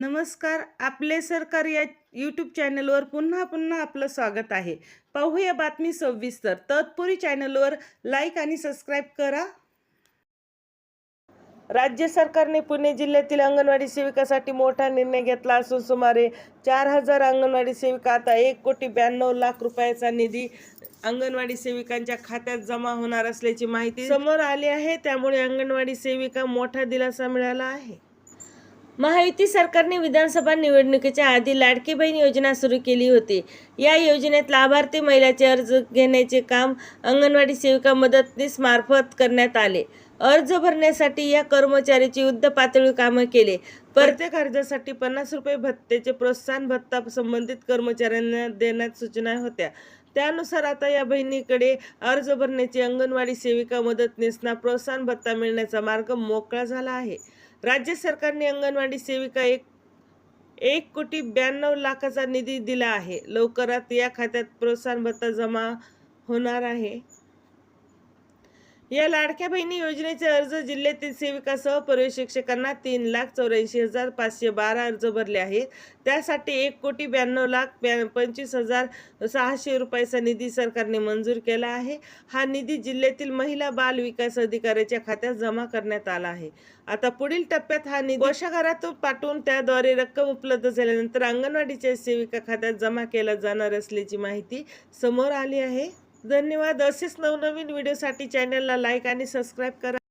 नमस्कार आपले सरकार या यूट्यूब चॅनलवर पुन्हा पुन्हा आपलं स्वागत आहे. पाहूया बातमी सविस्तर. तत्पुरी चॅनलवर लाईक आणि सबस्क्राईब करा. राज्य सरकारने पुणे जिल्ह्यातील अंगणवाडी सेविकासाठी मोठा निर्णय घेतला असून सुमारे चार हजार अंगणवाडी सेविका आता एक कोटी ब्याण्णव लाख रुपयाचा निधी अंगणवाडी सेविकांच्या खात्यात जमा होणार असल्याची माहिती समोर आली आहे. त्यामुळे अंगणवाडी सेविका मोठा दिलासा मिळाला आहे. महायुती सरकारने विधानसभा निवडणुकीच्या आधी लाडकी बहीण योजना सुरू केली होती. या योजनेत लाभार्थी महिलाचे अर्ज घेण्याचे काम अंगणवाडी सेविका मदतनीस मार्फत करण्यात आले. अर्ज भरण्यासाठी या कर्मचाऱ्याची युद्ध पातळी कामं केले. प्रत्येक अर्जासाठी पन्नास रुपये भत्त्याचे प्रोत्साहन भत्ता संबंधित कर्मचाऱ्यांना देण्यात सूचना होत्या. त्यानुसार आता या बहिणीकडे अर्ज भरण्याची अंगणवाडी सेविका मदतनीसना प्रोत्साहन भत्ता मिळण्याचा मार्ग मोकळा झाला आहे. राज्य सरकारने अंगणवाडी सेविका एक एक कोटी ब्याण्णव लाखाचा निधी दिला आहे. लवकरात या खात्यात प्रोत्साहन भत्ता जमा होणार आहे. या लाडक्या बहिणी योजनेचे अर्ज जिल्ह्यातील सेविकासह पर्यवेक्षकांना तीन लाख चौऱ्याऐंशी हजार पाचशे बारा अर्ज भरले आहेत. त्यासाठी एक कोटी ब्याण्णव लाख ब्या पंचवीस हजार सहाशे रुपयाचा निधी सरकारने मंजूर केला आहे. हा निधी जिल्ह्यातील महिला बाल विकास अधिकाऱ्याच्या खात्यात जमा करण्यात आला आहे. आता पुढील टप्प्यात हा निधी कोषागारातून पाठवून त्याद्वारे रक्कम उपलब्ध झाल्यानंतर अंगणवाडीच्या सेविका खात्यात जमा केला जाणार असल्याची माहिती समोर आली आहे. धन्यवाद. असेच नवनवीन व्हिडिओसाठी चॅनलला लाईक आणि सबस्क्राईब करा.